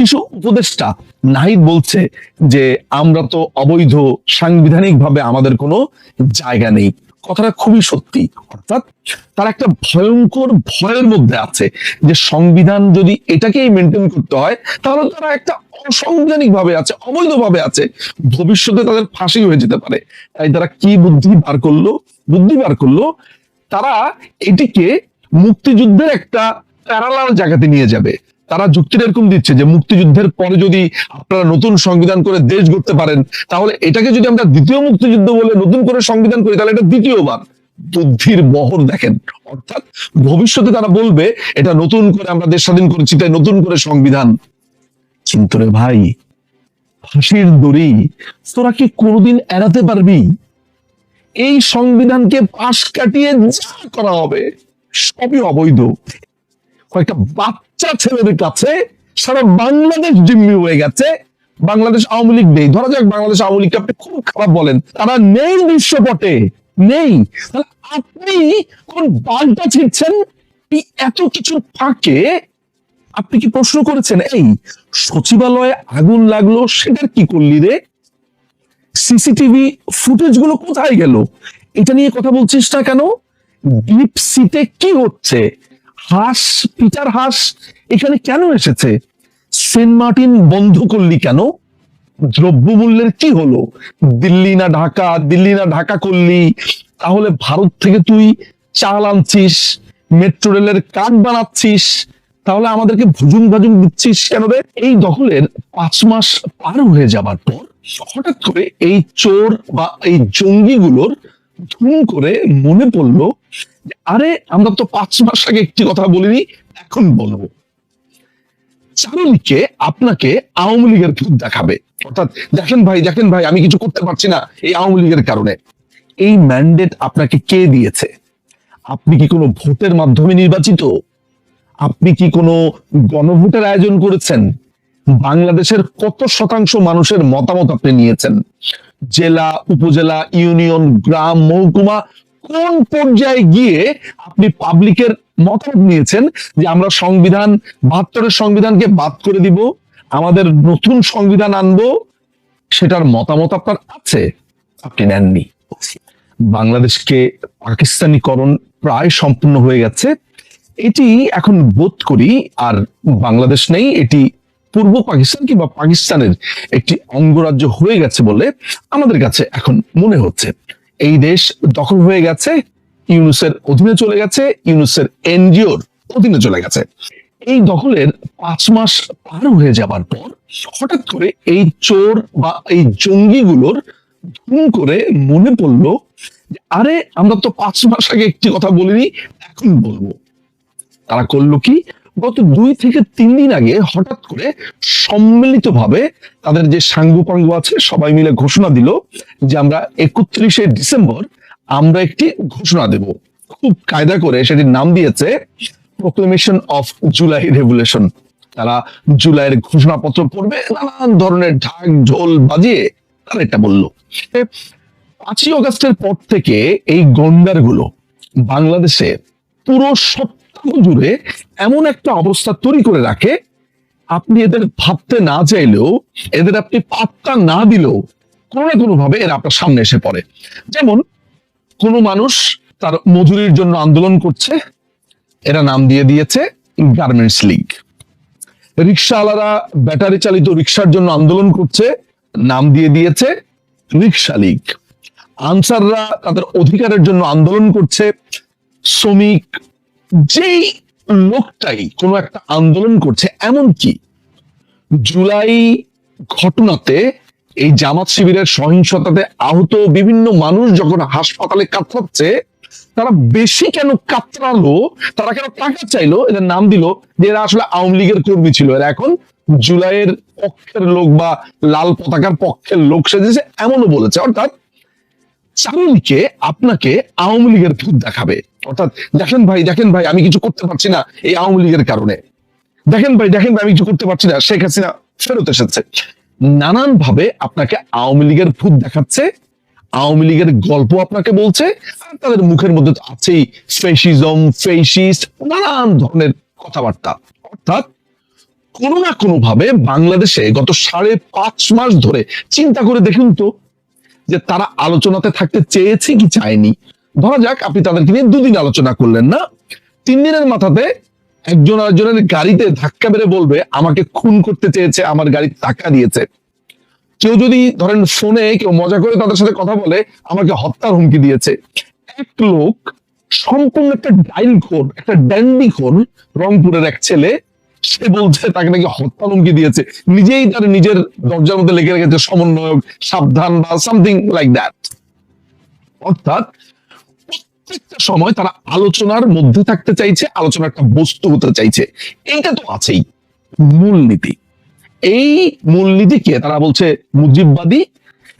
কিছু উপদেষ্টা। নাহিদ বলছে যে, আমরা তো অবৈধ সাংবিধানিক ভাবে আমাদের কোনো জায়গা নেই। কথাটা খুবই সত্যি। অর্থাৎ তারা একটা ভয়ঙ্কর ভয়ের মধ্যে আছে যে, সংবিধান যদি এটাকেই মেনটেন করতে হয়, তাহলে তারা একটা অসাংবিধানিক ভাবে আছে অবৈধ ভাবে আছে, ভবিষ্যতে তাদের ফাঁসি হয়ে যেতে পারে। তাই তারা কি বুদ্ধি বার করল? বুদ্ধি বার করল, তারা এটিকে মুক্তিযুদ্ধের একটা প্যারালাল জায়গাতে নিয়ে যাবে। তারা যুক্তিটা এরকম দিচ্ছে যে মুক্তিযুদ্ধের পরে যদি আপনারা নতুন সংবিধান করে দেশ গড়তে পারেন, তাহলে এটাকে যদি আমরা দ্বিতীয় মুক্তিযুদ্ধ বলে নতুন করে সংবিধান করি, তাহলে এটা দ্বিতীয়বার। বুদ্ধির বহর দেখেন। অর্থাৎ ভবিষ্যতে তারা বলবে, এটা নতুন করে আমরা দেশ স্বাধীন করেছি, তাই নতুন করে সংবিধান। কিন্তু রে ভাই, ফাঁসির দড়ি তোরা কি কোনোদিন এড়াতে পারবি? এই সংবিধানকে পাশ কাটিয়ে যা করা হবে, সবই অবৈধ। কয়েকটা বাচ্চা ছেলেদের কাছে সারা বাংলাদেশ জিম্মি হয়ে গেছে। বাংলাদেশ আওয়ামী লীগ নেই। ধরা যাক বাংলাদেশ আওয়ামী লীগকে আপনি খুব খারাপ বলেন। তারা নেই দৃশ্যপটে নেই। আপনি কোন বালটা ছিটছেন এত কিছুর ফাঁকে আপনি কি প্রশ্ন করেছেন, এই সচিবালয়ে আগুন লাগল সেটার কি করলি রে? সিসিটিভি ফুটেজগুলো কোথায় গেল? এটা নিয়ে কথা বলছিস না কেন? ডিপ সিটে কি হচ্ছে? হাঁস, পিটার হাঁস এখানে কেন এসেছে? সেন্ট মার্টিন বন্ধ করলি কেন? দ্রব্যমূল্যের কি হলো? দিল্লি না ঢাকা? দিল্লি না ঢাকা করলি? তাহলে ভারত থেকে তুই চাল আনছিস, মেট্রো রেলের কাঠ বানাচ্ছিস, তাহলে আমাদেরকে ভুজুং ভাজুং দিচ্ছিস কেন রে? এই দখলের পাঁচ মাস পার হয়ে যাবার পর হঠাৎ করে এই চোর বা এই জঙ্গিগুলোর ধুম করে মনে পড়ল আরে, আমরা তো পাঁচ মাস আগে একটি কথা বলিনি, এখন বলব। চারুলিকে আপনাকে আওয়ামী লীগের ভূত দেখাবে। অর্থাৎ, দেখেন ভাই দেখেন ভাই, আমি কিছু করতে পারছি না এই আওয়ামী লীগের কারণে। এই ম্যান্ডেট আপনাকে কে দিয়েছে? আপনি কি কোনো ভোটের মাধ্যমে নির্বাচিত? আপনি কি কোনো গণভোটের আয়োজন করেছেন? বাংলাদেশের কত শতাংশ মানুষের মতামত আপনি নিয়েছেন? জেলা, উপজেলা, ইউনিয়ন, গ্রাম, মহকুমা, কোন পর্যায়ে গিয়ে আপনি পাবলিকের মতামত নিয়েছেন যে আমরা সংবিধান বাহাত্তরের সংবিধানকে বাদ করে দিব, আমাদের নতুন সংবিধান আনব, সেটার মতামত আপনার আছে? আপনি নেননি। বাংলাদেশকে পাকিস্তানিকরণ প্রায় সম্পূর্ণ হয়ে গেছে। এটি এখন বোধ করি, আর বাংলাদেশ নেই, এটি পূর্ব পাকিস্তান কিংবা পাকিস্তানের একটি অঙ্গরাজ্য হয়ে গেছে বলে আমাদের কাছে এখন মনে হচ্ছে। এই দেশ দখল হয়ে গেছে, ইউনুসের অধীনে চলে গেছে, ইউনুসের এনজিওর অধীনে চলে গেছে। এই দখলের পাঁচ মাস পার হয়ে যাবার পর হঠাৎ করে এই চোর বা এই জঙ্গিগুলোর ধুম করে মনে পড়ল আরে, আমরা তো পাঁচ মাস আগে একটি কথা বলিনি, এখন বলব। তারা করল কি? গত দুই থেকে তিন দিন আগে হঠাৎ করে সম্মিলিতভাবে তাদের যে সাঙ্গু পাঙ্গু আছে, সবাই মিলে ঘোষণা দিল যে আমরা একত্রিশে ডিসেম্বর আমরা একটি ঘোষণা দেব। খুব কায়দা করে সেটির নাম দিয়েছে প্রোক্লেমেশন অফ জুলাই রেভুলেশন তারা জুলাইয়ের ঘোষণাপত্র পড়বে, নানান ধরনের ঢাক ঢোল বাজিয়ে তারা এটা বলল। পাঁচই অগস্টের পর থেকে এই গন্ডারগুলো বাংলাদেশে পুরো সপ্তাহ জুড়ে এমন একটা অবস্থা তৈরি করে রাখে, আপনি এদের ভাবতে না চাইলেও, এদের আপনি পাত্তা না দিলেও কোনো না কোনো ভাবে এরা আপনার সামনে এসে পড়ে। যেমন, কোনো মানুষ তার মজুরির জন্য আন্দোলন করছে, এরা নাম দিয়ে দিয়েছে গার্মেন্টস লীগ রিক্সাওয়ালারা ব্যাটারি চালিত রিক্সার জন্য আন্দোলন করছে, নাম দিয়ে দিয়েছে রিক্সা লীগ আনসাররা তাদের অধিকারের জন্য আন্দোলন করছে, শ্রমিক যেই লোকটাই কোনো একটা আন্দোলন করছে, এমন কি? জুলাই ঘটনাতে এই জামাত শিবিরের সহিংসতাতে আহত বিভিন্ন মানুষ যখন হাসপাতালে কাতরাচ্ছে তারা বেশি কেন কাতরালো? তারা কেন টাকা চাইলো? এদের নাম দিল যে এরা আসলে আওয়ামী লীগের কর্মী ছিল। এরা এখন জুলাইয়ের পক্ষের লোক বা লাল পতাকার পক্ষের লোক সেজেছে, এমনও বলেছে। অর্থাৎ চারিদিকে আপনাকে আওয়ামী লীগের ভূত দেখাবে। অর্থাৎ, দেখেন ভাই দেখেন ভাই, আমি কিছু করতে পারছি না এই আওয়ামী লীগের কারণে। দেখেন ভাই দেখেন ভাই, আমি কিছু করতে পারছি না, শেখ হাসিনা ফেরত এসেছে। নানান ভাবে আপনাকে আওয়ামী লীগের ভূত দেখাচ্ছে, আওয়ামী লীগের গল্প আপনাকে বলছে, আর তাদের মুখের মধ্যে তো আছেই ফেসিজম ফেসিস্ট নানান ধরনের কথাবার্তা। অর্থাৎ, কোনো না কোনো ভাবে বাংলাদেশে গত সাড়ে পাঁচ মাস ধরে, চিন্তা করে দেখুন তো যে তারা আলোচনাতে থাকতে চেয়েছে কি চায়নি। ধরা যাক, আপনি তাদেরকে নিয়ে দুদিন আলোচনা করলেন, না? তিন দিনের মাথাতে একজন আরেকজনের গাড়িতে ধাক্কা মেরে বলবে, আমাকে খুন করতে চেয়েছে, আমার গাড়ি টাকা দিয়েছে। কেউ যদি ধরেন ফোনে কেউ মজা করে তাদের সাথে কথা বলে, আমাকে হত্যার হুমকি দিয়েছে। এক লোক সম্পূর্ণ একটা ডাইল খোর একটা ড্যান্ডি খোর রংপুরের এক ছেলে সে বলছে, তাকে নাকি হত্যা হুমকি দিয়েছে। নিজেই তার নিজের দরজার মধ্যে লিখে রেখেছে, সমন্বয়ক, সাবধান বা সামথিং লাইক দ্যাট অর্থাৎ প্রত্যেকটা সময় তারা আলোচনার মধ্যে থাকতে চাইছে, আলোচনার একটা বস্তু হতে চাইছে। এইটা তো আছেই, মূলনীতি। এই মূলনীতিকে তারা বলছে মুজিববাদী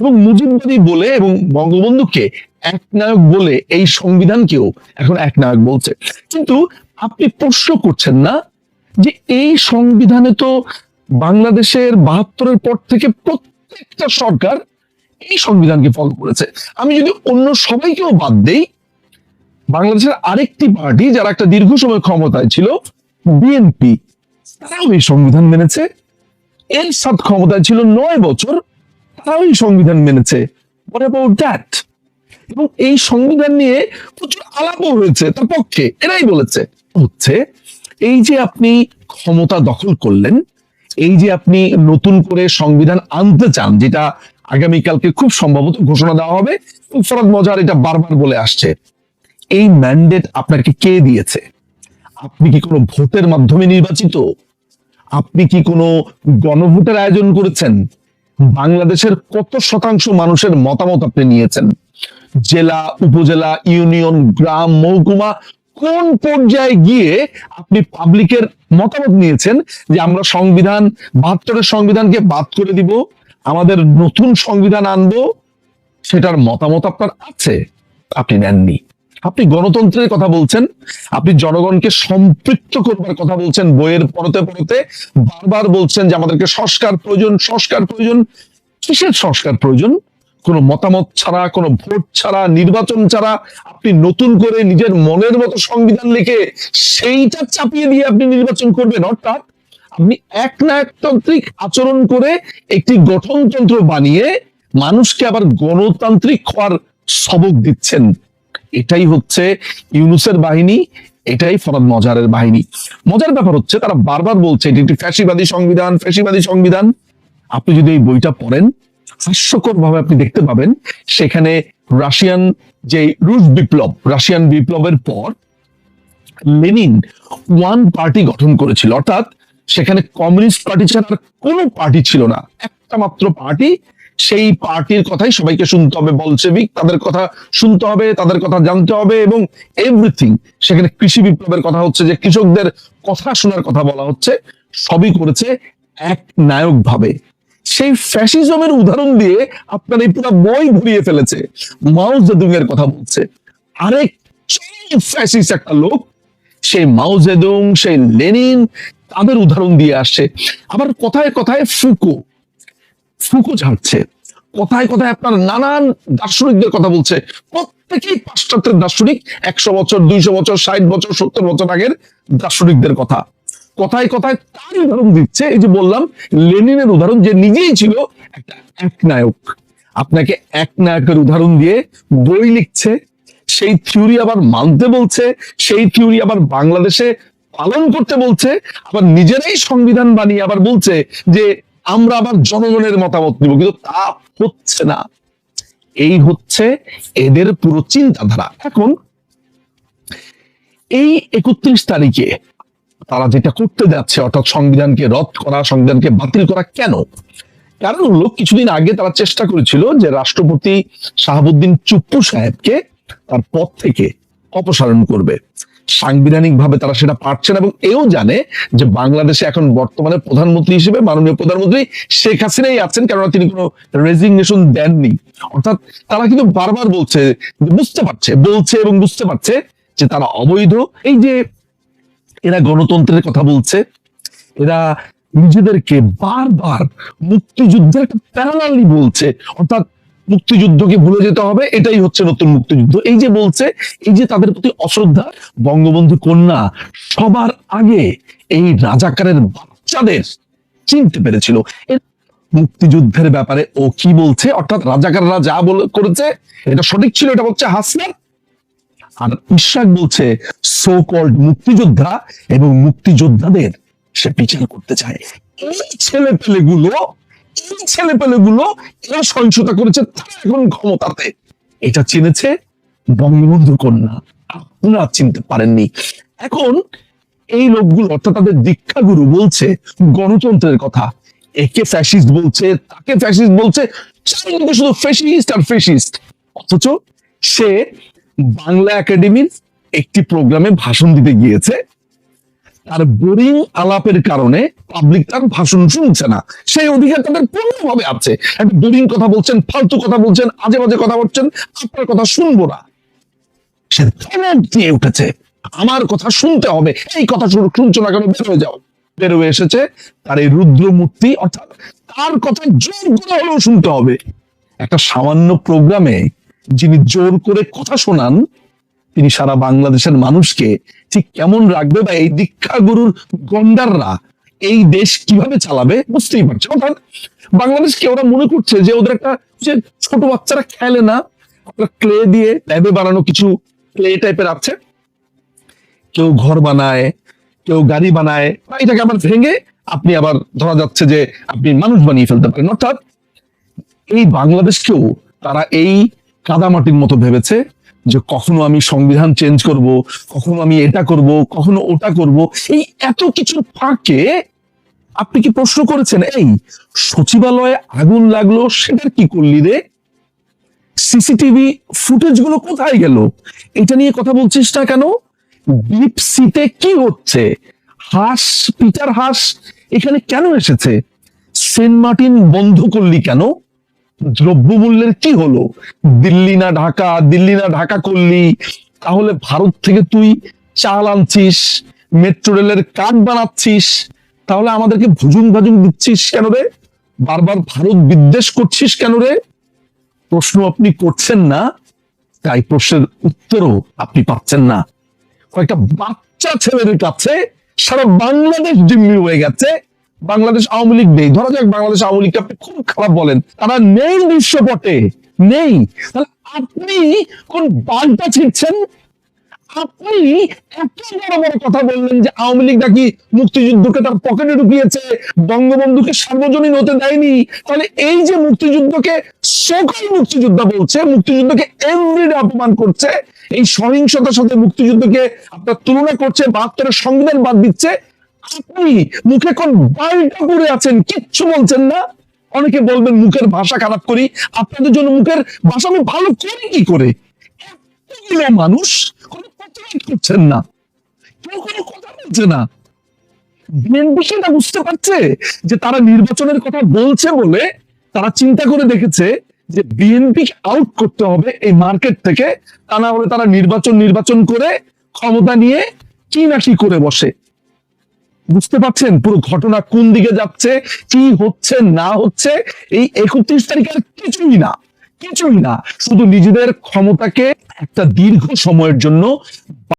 এবং মুজিববাদী বলে এবং বঙ্গবন্ধুকে একনায়ক বলে। এই সংবিধানকেও এখন একনায়ক বলছে। কিন্তু আপনি প্রশ্ন করছেন না যে এই সংবিধানে তো বাংলাদেশের বাহাত্তরের পর থেকে প্রত্যেকটা সরকার এই সংবিধানকে ফলো করেছে। আমি যদি অন্য সবাইকেও বাদ দেই, বাংলাদেশের আরেকটি পার্টি যারা একটা দীর্ঘ সময় ক্ষমতায় ছিল, বিএনপি, তারাও এই সংবিধান মেনেছে। এর সাত ক্ষমতায় ছিল নয় বছর, তারাও এই সংবিধান মেনেছে? এবং এই সংবিধান নিয়ে প্রচুর আলাপও হয়েছে তার পক্ষে, এরাই বলেছে। হচ্ছে এই যে আপনি ক্ষমতা দখল করলেন, এই যে আপনি নতুন করে সংবিধান আনতে চান, যেটা আগামীকালকে খুব সম্ভবত ঘোষণা দেওয়া হবে ফরাদ মজার এটা বারবার বলে আসছে। এই ম্যান্ডেট আপনাকে কে দিয়েছে? আপনি কি কোনো ভোটের মাধ্যমে নির্বাচিত? আপনি কি কোনো গণভোটের আয়োজন করেছেন? বাংলাদেশের কত শতাংশ মানুষের মতামত আপনি নিয়েছেন? জেলা, উপজেলা, ইউনিয়ন, গ্রাম, মহকুমা কোন পর্যায়ে গিয়ে আপনি পাবলিকের মতামত নিয়েছেন যে আমরা সংবিধান বাহাত্তরের সংবিধানকে বাদ করে দিব, আমাদের নতুন সংবিধান আনব, সেটার মতামত আপনার আছে? আপনি নেননি। আপনি গণতন্ত্রের কথা বলছেন, আপনি জনগণকে সম্পৃক্ত করবার কথা বলছেন, বইয়ের পরতে পরতে বারবার বলছেন যে আমাদেরকে সংস্কার প্রয়োজন সংস্কার প্রয়োজন। কিসের সংস্কার প্রয়োজন? কোনো মতামত ছাড়া, কোনো ভোট ছাড়া, নির্বাচন ছাড়া আপনি নতুন করে নিজের মনের মতো সংবিধান লিখে সেইটা চাপিয়ে দিয়ে আপনি নির্বাচন করবেন। অর্থাৎ আপনি এক না একতান্ত্রিক আচরণ করে একটি গঠনতন্ত্র বানিয়ে মানুষকে আবার গণতান্ত্রিক হওয়ার সবক দিচ্ছেন। এটাই হচ্ছে ইউনুসের বাহিনী, এটাই ফরাদ মজারের বাহিনী। মজার ব্যাপার হচ্ছে, তারা বারবার বলছে, এটি একটি ফ্যাসিবাদী সংবিধান ফ্যাসিবাদী সংবিধান। আপনি যদি এই বইটা পড়েন হাস্যকর ভাবে আপনি দেখতে পাবেন, সেখানে রাশিয়ান যে রুশ বিপ্লব, রাশিয়ান বিপ্লবের পর লেনিন ওয়ান পার্টি গঠন করেছিল। অর্থাৎ সেখানে কমিউনিস্ট পার্টি ছাড়া কোনো পার্টি ছিল না। একটা মাত্র পার্টি, সেই পার্টির কথাই সবাইকে শুনতে হবে। বলসেবিক তাদের কথা শুনতে হবে, তাদের কথা জানতে হবে এবং এভরিথিং সেখানে কৃষি বিপ্লবের কথা হচ্ছে যে, কৃষকদের কথা শোনার কথা বলা হচ্ছে। সবই করেছে এক নায়ক ভাবে সেই ফ্যাসিজমের উদাহরণ দিয়ে আপনার এই পুরো বই ভরিয়ে ফেলেছে। মাও জেদুং এর কথা বলছে। আরেক ফ্যাসিস একটা লোক? সেই মাও জেদুং, সেই লেনিন, তাদের উদাহরণ দিয়ে আসছে। আবার কথায় কথায় ফুকো ফুকো ঝাড়ছে। কথায় কথায় আপনার নানান দার্শনিকদের কথা বলছে। প্রত্যেকেই পাশ্চাত্যের দার্শনিক, একশো বছর, দুইশো বছর, ষাট বছর, সত্তর বছর আগের দার্শনিকদের কথা। কথায় কথায় তার উদাহরণ দিচ্ছে। এই যে বললাম, লেনিনের উদাহরণ যে নিজেই ছিল একটা এক নায়ক আপনাকে এক নায়কের উদাহরণ দিয়ে বই লিখছে, সেই থিওরি আবার মানতে বলছে, সেই থিওরি আবার বাংলাদেশে পালন করতে বলছে, আবার নিজেরাই সংবিধান বানিয়ে আবার বলছে যে আমরা আবার জনগণের মতামত নিব, কিন্তু তা হচ্ছে না। এই হচ্ছে এদের পুরো চিন্তাধারা। এখন এই একত্রিশ তারিখে তারা যেটা করতে যাচ্ছে, অর্থাৎ সংবিধানকে রদ করা, সংবিধানকে বাতিল করা কেন? কারণ হলো, কিছুদিন আগে তারা চেষ্টা করেছিল যে রাষ্ট্রপতি শাহাবুদ্দিন চুপ্পু সাহেবকে তার পদ থেকে অপসারণ করবে। সাংবিধানিক ভাবে তারা সেটা পারছেন এবং এও জানে যে বাংলাদেশে এখন বর্তমানে প্রধানমন্ত্রী হিসেবে মাননীয় প্রধানমন্ত্রী শেখ হাসিনাই আছেন, কেননা তিনি কোনো রেজিগনেশন দেননি। অর্থাৎ তারা কিন্তু বারবার বলছে, বুঝতে পারছে, বলছে এবং বুঝতে পারছে যে তারা অবৈধ। এই যে এরা গণতন্ত্রের কথা বলছে। এরা নিজেদেরকে বারবার মুক্তিযুদ্ধের একটা প্যারালালি বলছে। অর্থাৎ মুক্তিযুদ্ধকে ভুলে যেতে হবে, এটাই হচ্ছে নতুন মুক্তিযুদ্ধ। এই যে বলছে, এই যে তাদের প্রতি অশ্রদ্ধা, বঙ্গবন্ধু কন্যা সবার আগে এই রাজাকারের বাচ্চাদের চিনতে পেরেছিল। মুক্তিযুদ্ধের ব্যাপারে ও কি বলছে? অর্থাৎ রাজাকাররা যা বলে করেছে, এটা সঠিক ছিল, এটা বলছে হাসনার আর ইশাক বলছে সো কল্ড মুক্তিযোদ্ধা এবং মুক্তিযোদ্ধাদের সে বিচার করতে চায়। এই ছেলে পেলেগুলো এই ছেলে পেলেগুলো এরা সহিংসতা করেছে এখন ক্ষমতাতে। এটা চিনেছে বঙ্গবন্ধু কন্যা। আপনারা চিনতে পারেননি। এখন এই লোকগুলো, অর্থাৎ তাদের দীক্ষাগুরু বলছে গণতন্ত্রের কথা। একে ফ্যাসিস্ট বলছে, তাকে ফ্যাসিস্ট বলছে শুধু ফ্যাসিস্ট আর ফ্যাসিস্ট অথচ সে বাংলা একাডেমির একটি প্রোগ্রামে ভাষণ দিতে গিয়েছে। তার বোরিং আলাপের কারণে পাবলিক তার ভাষণ শুনছে না। সেই অধিকার তাদের পূর্ণভাবে আছে। একটা বোরিং কথা বলছেন, ফালতু কথা বলছেন আজে বাজে কথা বলছেন, আপনার কথা শুনব না। সে দিয়ে উঠেছে। আমার কথা শুনতে হবে। এই কথা শুন- শুনছো না কেন? বের হয়ে যাও। বের হয়ে এসেছে তার এই রুদ্র মূর্তি অর্থাৎ তার কথা জোর করে হলেও শুনতে হবে। একটা সামান্য প্রোগ্রামে যিনি জোর করে কথা শোনান, তিনি সারা বাংলাদেশের মানুষকে ঠিক কেমন রাখবে বা এই দীক্ষা গুরুর গন্ডাররা এই দেশ কীভাবে চালাবে বুঝতেই পারছে। অর্থাৎ বাংলাদেশকে ওরা মনে করছে যে ওদের একটা যে ছোট বাচ্চারা খেলে না ক্লে দিয়ে ল্যাবে বানানো কিছু ক্লে টাইপের আছে। কেউ ঘর বানায়, কেউ গাড়ি বানায়, বা এটাকে আবার ভেঙে আপনি আবার ধরা যাচ্ছে যে আপনি মানুষ বানিয়ে ফেলতে পারেন। অর্থাৎ এই বাংলাদেশকেও তারা এই কাদামাটির মতো ভেবেছে যে কখনো আমি সংবিধান চেঞ্জ করব, কখনো আমি এটা করব, কখনো ওটা করব। এই এত কিছুর ফাঁকে আপনি কি প্রশ্ন করেছেন, এই সচিবালয়ে আগুন লাগল সেটার কি করলি রে? সিসিটিভি ফুটেজগুলো কোথায় গেল? এটা নিয়ে কথা বলছিস না কেন? ডিপ সিতে কি হচ্ছে? হাঁস, পিটার হাঁস, এখানে কেন এসেছে? সেন্ট মার্টিন বন্ধ করলি কেন? দ্রব্যমূল্যের কি হলো? দিল্লি না ঢাকা? দিল্লি না ঢাকা করলি? তাহলে ভারত থেকে তুই চাল আনছিস মেট্রো রেলের কার্ড বানাচ্ছিস, তাহলে আমাদেরকে ভুজুং ভাজুং দিচ্ছিস কেন রে? বারবার ভারত বিদ্বেষ করছিস কেন রে? প্রশ্ন আপনি করছেন না, তাই প্রশ্নের উত্তরও আপনি পাচ্ছেন না। কয়েকটা বাচ্চা ছেলেদের কাছে সারা বাংলাদেশ জিম্মি হয়ে গেছে। বাংলাদেশ আওয়ামী লীগ নেই। ধরা যাক বাংলাদেশ আওয়ামী লীগকে আপনি খুব খারাপ বলেন। তারা নেই দৃশ্যপটে নেই। তাহলে আপনি কোন বালটা ছিটছেন? আপনি এত বড় বড় কথা বললেন যে আওয়ামী লীগ নাকি মুক্তিযুদ্ধকে তার পকেটে ঢুকিয়েছে, বঙ্গবন্ধুকে সার্বজনীন হতে দেয়নি। তাহলে এই যে মুক্তিযুদ্ধকে সকল মুক্তিযোদ্ধা বলছে, মুক্তিযুদ্ধকে এভরিডে অপমান করছে, এই সহিংসতার সাথে মুক্তিযুদ্ধকে আপনার তুলনা করছে, বাহাত্তরের সংবিধান বাদ দিচ্ছে আপনি মুখে কোন বালটা পড়ে আছেন, কিচ্ছু বলছেন না। অনেকে বলবেন মুখের ভাষা খারাপ করি, আপনাদের জন্য মুখের ভাষা আমি ভালো করি কি করে? মানুষ করছেন না। কেউ কোনো কথা বলছে না। বিএনপি সেটা বুঝতে পারছে যে তারা নির্বাচনের কথা বলছে বলে তারা চিন্তা করে দেখেছে যে বিএনপি আউট করতে হবে এই মার্কেট থেকে। তা না হলে তারা নির্বাচন নির্বাচন করে ক্ষমতা নিয়ে কি না কি করে বসে। বুঝতে পারছেন পুরো ঘটনা কোন দিকে যাচ্ছে, কি হচ্ছে, না হচ্ছে? এই একত্রিশ তারিখের কিছুই না কিছুই না। শুধু নিজেদের ক্ষমতাকে একটা দীর্ঘ সময়ের জন্য